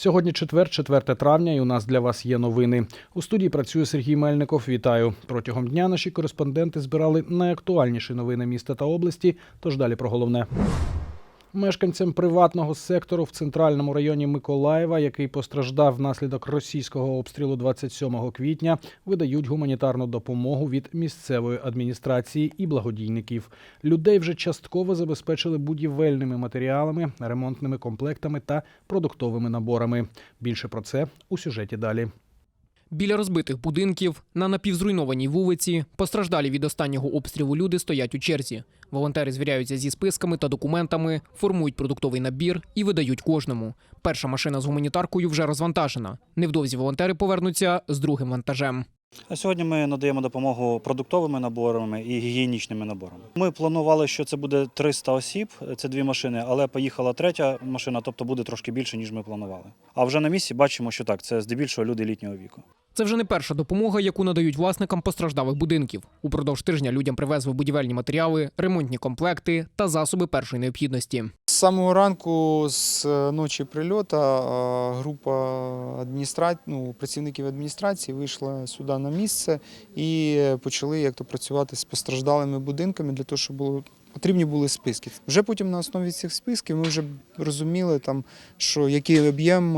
Сьогодні четвер, 4 травня, і у нас для вас є новини. У студії працює Сергій Мельников. Вітаю. Протягом дня наші кореспонденти збирали найактуальніші новини міста та області. Тож далі про головне. Мешканцям приватного сектору в центральному районі Миколаєва, який постраждав внаслідок російського обстрілу 27 квітня, видають гуманітарну допомогу від місцевої адміністрації і благодійників. Людей вже частково забезпечили будівельними матеріалами, ремонтними комплектами та продуктовими наборами. Більше про це у сюжеті далі. Біля розбитих будинків на напівзруйнованій вулиці постраждалі від останнього обстрілу люди стоять у черзі. Волонтери звіряються зі списками та документами, формують продуктовий набір і видають кожному. Перша машина з гуманітаркою вже розвантажена. Невдовзі волонтери повернуться з другим вантажем. А сьогодні ми надаємо допомогу продуктовими наборами і гігієнічними наборами. Ми планували, що це буде 300 осіб, це дві машини, але поїхала третя машина, тобто буде трошки більше, ніж ми планували. А вже на місці бачимо, що так, це здебільшого люди літнього віку. Це вже не перша допомога, яку надають власникам постраждалих будинків. Упродовж тижня людям привезли будівельні матеріали, ремонтні комплекти та засоби першої необхідності. Самого ранку, з ночі прильота, е, група адміністра... ну, працівників адміністрації вийшла сюди на місце і почали як то працювати з постраждалими будинками для того, щоб було. Потрібні були списки. Вже потім на основі цих списків ми вже розуміли, там, що який об'єм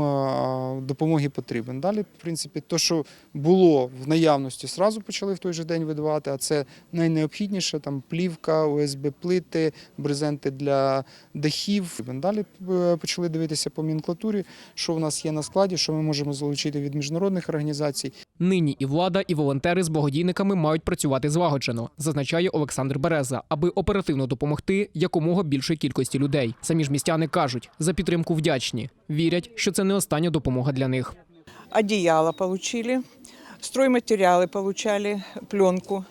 допомоги потрібен. Далі, в принципі, то, що було в наявності, зразу почали в той же день видавати, а це найнеобхідніше там плівка, ОСБ-плити, брезенти для дахів. Далі е, почали дивитися по мінклатурі, що в нас є на складі, що ми можемо залучити від міжнародних організацій. Нині і влада, і волонтери з благодійниками мають працювати злагоджено, зазначає Олександр Береза, аби оперативно допомогти якомога більшій кількості людей. Самі ж містяни кажуть, за підтримку вдячні, вірять, що це не остання допомога для них. одеяло получили, стройматериалы получали, пленку.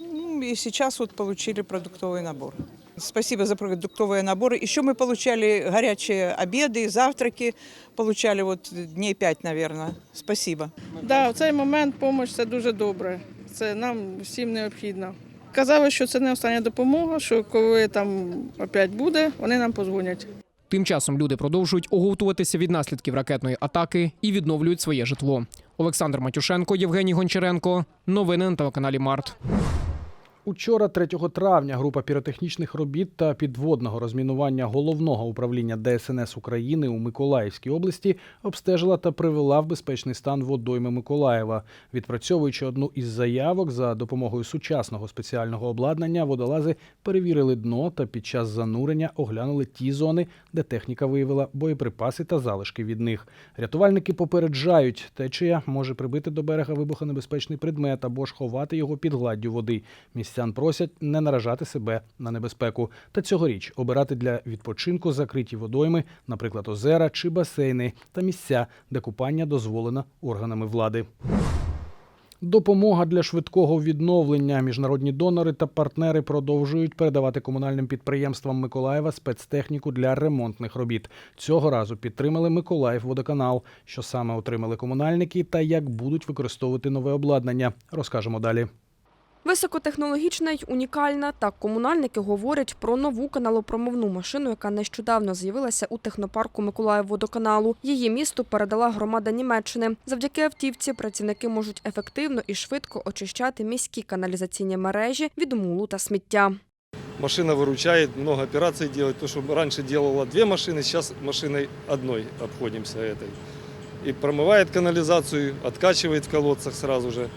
Ну, И сейчас вот получили продуктовый набор. Спасибо за продуктовые наборы. Еще мы получали горячие обеды, завтраки. Получали вот дней пять, наверное. Спасибо. Да, в цей момент допомога це дуже добре. Це нам всім необхідно. Казали, що це не остання допомога, що коли там опять буде, вони нам позвонять. Тим часом люди продовжують оговтуватися від наслідків ракетної атаки і відновлюють своє житло. Олександр Матюшенко, Євгеній Гончаренко. Новини на телеканалі Март. Учора, 3 травня, група піротехнічних робіт та підводного розмінування головного управління ДСНС України у Миколаївській області обстежила та привела в безпечний стан водойми Миколаєва. Відпрацьовуючи одну із заявок за допомогою сучасного спеціального обладнання, водолази перевірили дно та під час занурення оглянули ті зони, де техніка виявила боєприпаси та залишки від них. Рятувальники попереджають, течія може прибити до берега вибухонебезпечний предмет або ж ховати його під гладдю води. Містян просять не наражати себе на небезпеку та цьогоріч обирати для відпочинку закриті водойми, наприклад, озера чи басейни та місця, де купання дозволено органами влади. Допомога для швидкого відновлення. Міжнародні донори та партнери продовжують передавати комунальним підприємствам Миколаєва спецтехніку для ремонтних робіт. Цього разу підтримали Миколаїв водоканал. Що саме отримали комунальники та як будуть використовувати нове обладнання, розкажемо далі. Високотехнологічна й унікальна. Так комунальники говорять про нову каналопромовну машину, яка нещодавно з'явилася у технопарку Миколаївводоканалу. Її місту передала громада Німеччини. Завдяки автівці працівники можуть ефективно і швидко очищати міські каналізаційні мережі від мулу та сміття. Машина выручает, много операций делает. То, что раньше делала две машины, сейчас машиной одной обходимся этой. И промывает канализацию, откачивает в колодцах сразу же.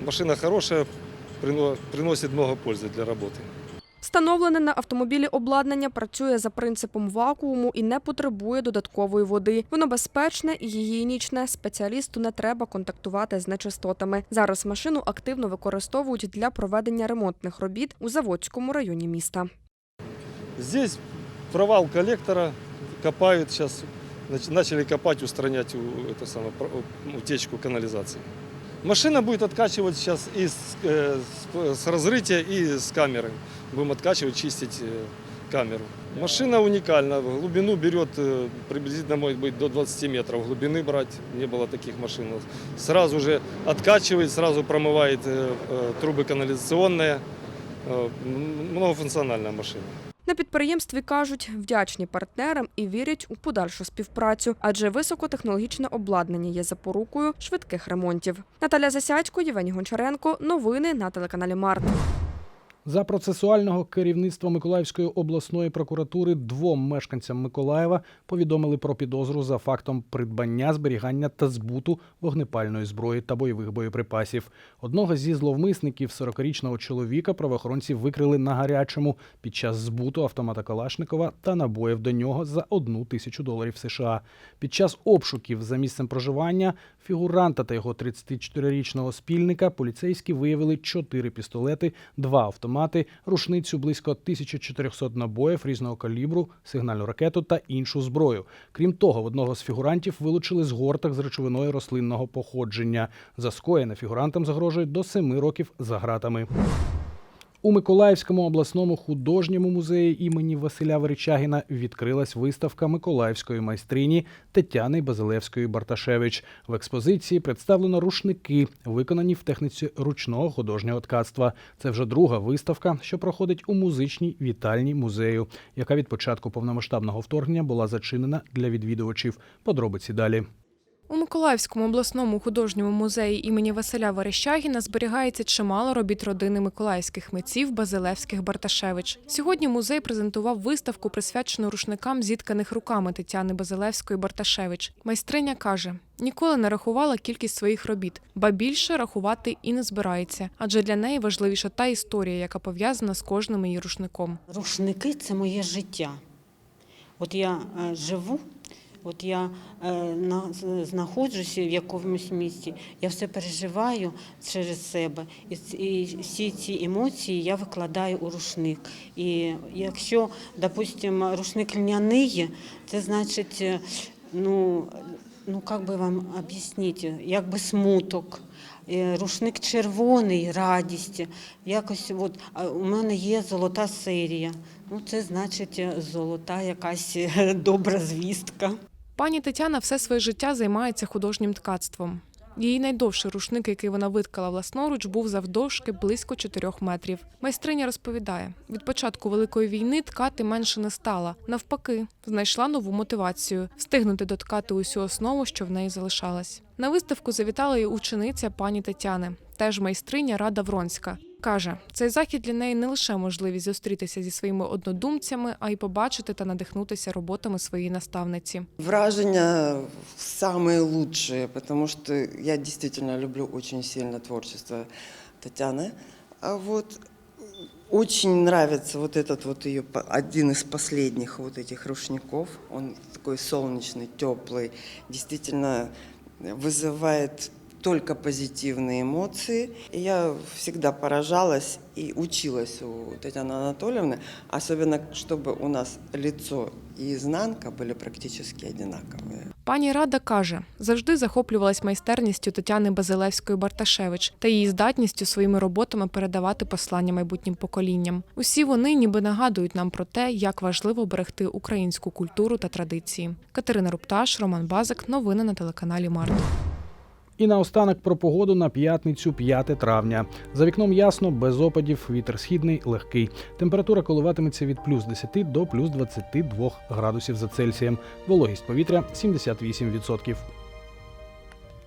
Машина хорошая, прино- приносит много пользы для работы. Встановлене на автомобілі обладнання працює за принципом вакууму і не потребує додаткової води. Воно безпечне і гігієнічне. Спеціалісту не треба контактувати з нечистотами. Зараз машину активно використовують для проведення ремонтних робіт у Заводському районі міста. Здесь провал коллектора, копают сейчас, нач- начали копать, устранять у- это самое, про- утечку канализации. Машина будет откачивать сейчас и с, э, с- с разрытия, и с камеры. Будем откачивать, чистить э, камеру. Машина уникальна, в глубину берет э, приблизительно, может быть, до 20 метров глубины брать. Не было таких машин. Сразу же откачивает, сразу промывает э, э, трубы канализационные. Э, м- Многофункциональная машина. На підприємстві кажуть, вдячні партнерам і вірять у подальшу співпрацю, адже високотехнологічне обладнання є запорукою швидких ремонтів. Наталя Засядько, Євгеній Гончаренко. Новини на телеканалі Март. За процесуального керівництва Миколаївської обласної прокуратури двом мешканцям Миколаєва повідомили про підозру за фактом придбання, зберігання та збуту вогнепальної зброї та бойових боєприпасів. Одного зі зловмисників, 40-річного чоловіка, правоохоронці викрили на гарячому під час збуту автомата Калашникова та набоїв до нього за одну тисячу доларів США. Під час обшуків за місцем проживання фігуранта та його 34-річного спільника поліцейські виявили чотири пістолети, два автомати, рушницю близько 1400 набоїв різного калібру, сигнальну ракету та іншу зброю. Крім того, в одного з фігурантів вилучили згорток з речовиною рослинного походження. За скоєне фігурантам загрожує до семи років за гратами. У Миколаївському обласному художньому музеї імені Василя Веречагіна відкрилась виставка миколаївської майстрині Тетяни Базилевської Барташевич. В експозиції представлено рушники, виконані в техніці ручного художнього ткацтва. Це вже друга виставка, що проходить у музичній вітальні музею, яка від початку повномасштабного вторгнення була зачинена для відвідувачів. Подробиці далі. У Миколаївському обласному художньому музеї імені Василя Верещагіна зберігається чимало робіт родини миколаївських митців Базилевських Барташевич. Сьогодні музей презентував виставку, присвячену рушникам, зітканих руками Тетяни Базилевської Барташевич. Майстриня каже: ніколи не рахувала кількість своїх робіт, ба більше рахувати і не збирається, адже для неї важливіша та історія, яка пов'язана з кожним її рушником. Рушники це моє життя. От я е, живу, от я е, на, знаходжуся в якомусь місці, я все переживаю через себе. І, всі ці емоції я викладаю у рушник. І якщо, допустимо, рушник льняний, це значить, е, ну, ну як би вам об'яснити, якби смуток. Е, Рушник червоний, радість. Якось от у мене є золота серія. Ну, це значить золота якась добра звістка. Пані Тетяна все своє життя займається художнім ткацтвом. Її найдовший рушник, який вона виткала власноруч, був завдовжки близько 4 метрів. Майстриня розповідає: від початку великої війни ткати менше не стала. Навпаки, знайшла нову мотивацію встигнути доткати усю основу, що в неї залишалась. На виставку завітала і учениця пані Тетяни, теж майстриня Рада Вронська. Каже, цей захід для неї не лише можливість зустрітися зі своїми однодумцями, а й побачити та надихнутися роботами своєї наставниці. Вражения самые лучшие, потому что я действительно люблю очень сильно творчество Татьяны. А вот очень нравится вот этот вот ее по- один из последних вот этих рушников. Он такой солнечный, теплый, действительно вызывает только позитивные эмоции. И я всегда поражалась и училась у Татьяны Анатольевны, особенно чтобы у нас лицо и изнанка были практически одинаковые. Пані Рада каже, завжди захоплювалась майстерністю Тетяни Базилевської Барташевич та її здатністю своїми роботами передавати послання майбутнім поколінням. Усі вони ніби нагадують нам про те, як важливо берегти українську культуру та традиції. Катерина Рупташ, Роман Базик. Новини на телеканалі Март. І наостанок про погоду на п'ятницю 5 травня. За вікном ясно, без опадів, вітер східний, легкий. Температура коливатиметься від плюс 10 до плюс 22 градусів за Цельсієм. Вологість повітря 78%.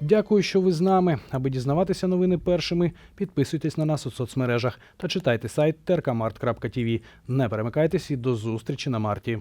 Дякую, що ви з нами. Аби дізнаватися новини першими, підписуйтесь на нас у соцмережах та читайте сайт terkamart.tv. Не перемикайтесь і до зустрічі на марті.